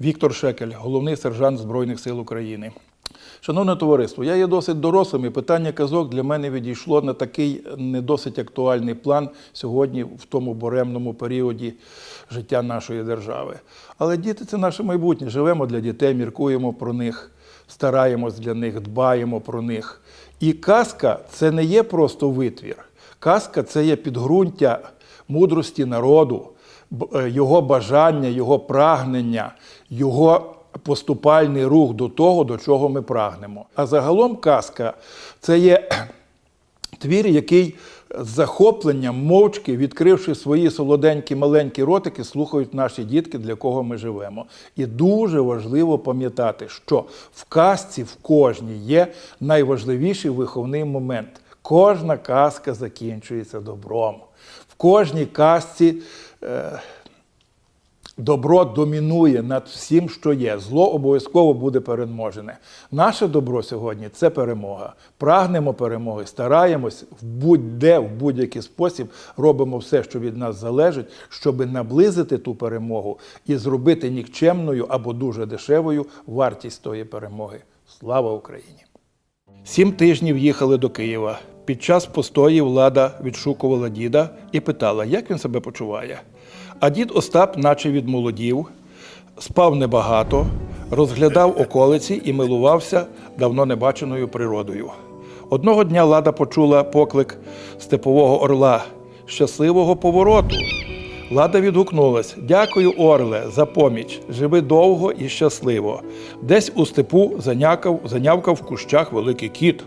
Віктор Шекель, головний сержант Збройних сил України. Шановне товариство, я є досить дорослим, і питання казок для мене відійшло на такий не досить актуальний план сьогодні, в тому буремному періоді життя нашої держави. Але діти це наше майбутнє. Живемо для дітей, міркуємо про них, стараємось для них, дбаємо про них. І казка це не є просто витвір. Казка це є підґрунтя мудрості народу, е, його бажання, його прагнення, його поступальний рух до того, до чого ми прагнемо. А загалом казка це є твір, який з захопленням, мовчки, відкривши свої солоденькі маленькі ротики, слухають наші дітки, для кого ми живемо. І дуже важливо пам'ятати, що в казці в кожній є найважливіший виховний момент. Кожна казка закінчується добром. В кожній казці. Е, Добро домінує над всім, що є. Зло обов'язково буде переможене. Наше добро сьогодні це перемога. Прагнемо перемоги, стараємось в будь-де, в будь-який спосіб робимо все, що від нас залежить, щоб наблизити ту перемогу і зробити нікчемною або дуже дешевою вартість тої перемоги. Слава Україні! Сім тижнів їхали до Києва. Під час постої влада відшукувала діда і питала, як він себе почуває. А дід Остап, наче відмолодів, спав небагато, розглядав околиці і милувався давно небаченою природою. Одного дня лада почула поклик степового орла щасливого повороту. Лада відгукнулась: Дякую, Орле, за поміч. Живи довго і щасливо. Десь у степу занякав, занявкав в кущах великий кіт.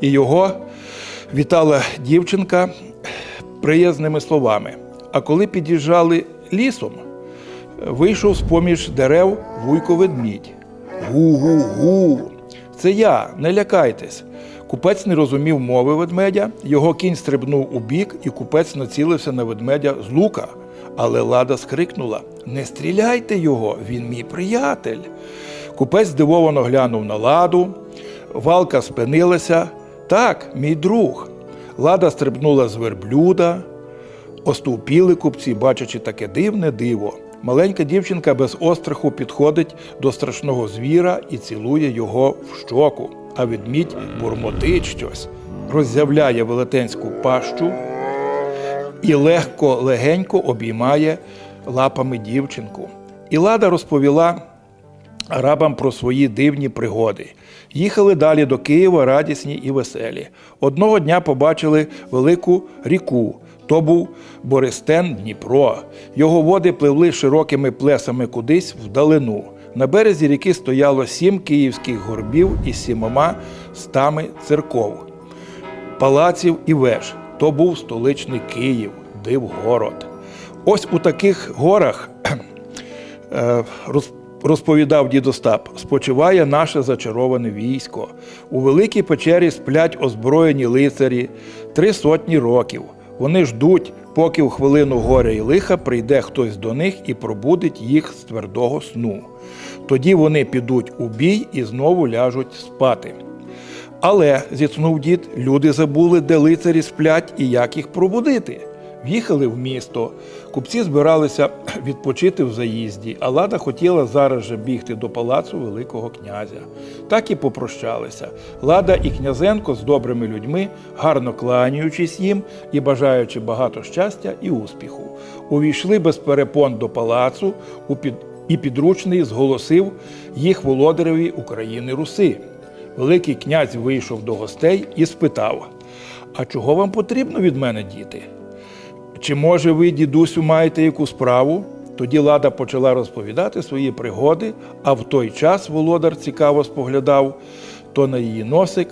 І його вітала дівчинка приязними словами. А коли під'їжджали лісом, вийшов з поміж дерев вуйко ведмідь. Гу-гу-гу. Це я, не лякайтесь. Купець не розумів мови ведмедя, його кінь стрибнув у бік, і купець націлився на ведмедя з лука. Але лада скрикнула: Не стріляйте його, він мій приятель. Купець здивовано глянув на ладу, валка спинилася. Так, мій друг. Лада стрибнула з верблюда, Остовпіли купці, бачачи таке дивне диво. Маленька дівчинка без остраху підходить до страшного звіра і цілує його в щоку, а ведмідь бурмотить щось, роззявляє велетенську пащу і легко, легенько обіймає лапами дівчинку. І лада розповіла арабам про свої дивні пригоди. Їхали далі до Києва радісні і веселі. Одного дня побачили велику ріку. То був Бористен Дніпро. Його води пливли широкими плесами кудись вдалину. На березі ріки стояло сім київських горбів із сімома стами церков, палаців і веж. То був столичний Київ, Дивгород. Ось у таких горах е, роз- розповідав дід Остап, спочиває наше зачароване військо. У великій печері сплять озброєні лицарі три сотні років. Вони ждуть, поки в хвилину горя і лиха прийде хтось до них і пробудить їх з твердого сну. Тоді вони підуть у бій і знову ляжуть спати. Але, зітхнув дід, люди забули, де лицарі сплять і як їх пробудити. В'їхали в місто. Купці збиралися відпочити в заїзді, а лада хотіла зараз же бігти до палацу Великого князя. Так і попрощалися. Лада і князенко з добрими людьми, гарно кланяючись їм і бажаючи багато щастя і успіху. Увійшли без перепон до палацу і підручний зголосив їх володареві України Руси. Великий князь вийшов до гостей і спитав: А чого вам потрібно від мене, діти? Чи може ви, дідусю, маєте яку справу? Тоді лада почала розповідати свої пригоди, а в той час володар цікаво споглядав то на її носик,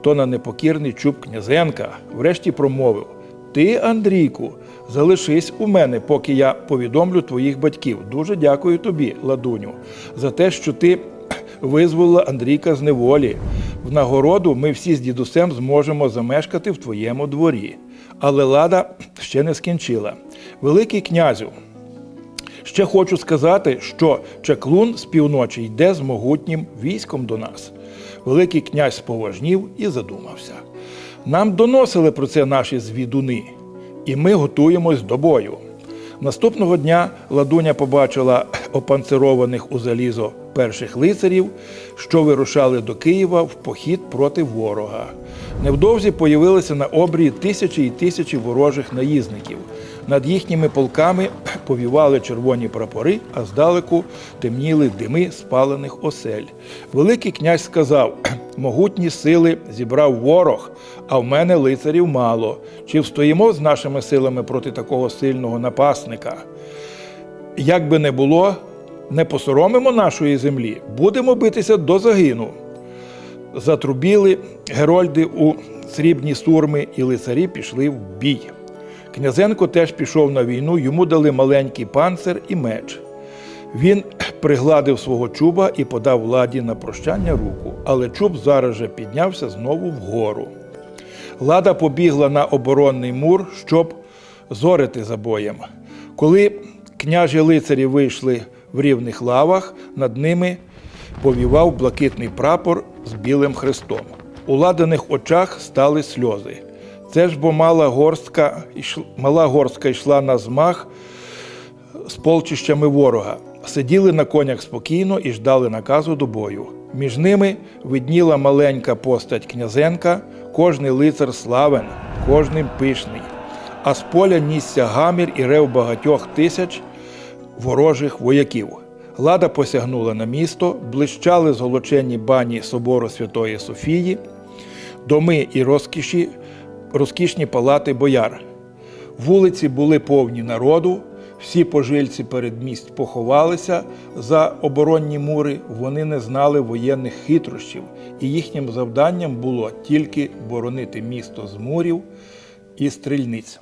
то на непокірний чуб князенка. Врешті промовив: Ти, Андрійку, залишись у мене, поки я повідомлю твоїх батьків. Дуже дякую тобі, ладуню, за те, що ти визволила Андрійка з неволі. В нагороду ми всі з дідусем зможемо замешкати в твоєму дворі. Але лада ще не скінчила. Великий князю, ще хочу сказати, що чаклун з півночі йде з могутнім військом до нас. Великий князь споважнів і задумався. Нам доносили про це наші звідуни, і ми готуємось до бою. Наступного дня ладуня побачила опанцированих у залізо перших лицарів, що вирушали до Києва в похід проти ворога. Невдовзі появилися на обрії тисячі і тисячі ворожих наїзників. Над їхніми полками повівали червоні прапори, а здалеку темніли дими спалених осель. Великий князь сказав: могутні сили зібрав ворог, а в мене лицарів мало. Чи встоїмо з нашими силами проти такого сильного напасника? Як би не було, не посоромимо нашої землі, будемо битися до загину. Затрубіли герольди у срібні сурми, і лицарі пішли в бій. Князенко теж пішов на війну, йому дали маленький панцир і меч. Він пригладив свого чуба і подав владі на прощання руку, але чуб зараз же піднявся знову вгору. Лада побігла на оборонний мур, щоб зорити за боєм. Коли княжі лицарі вийшли в рівних лавах, над ними повівав блакитний прапор з білим хрестом. У ладаних очах стали сльози. Це ж бо мала горстка, мала горстка йшла на змах з полчищами ворога. Сиділи на конях спокійно і ждали наказу до бою. Між ними видніла маленька постать князенка, кожний лицар славен, кожним пишний. А з поля нісся гамір і рев багатьох тисяч ворожих вояків. Лада посягнула на місто, блищали золочені бані собору Святої Софії, доми і розкіші, розкішні палати бояр. Вулиці були повні народу, всі пожильці передмість поховалися за оборонні мури, вони не знали воєнних хитрощів, і їхнім завданням було тільки боронити місто з мурів і стрільниць.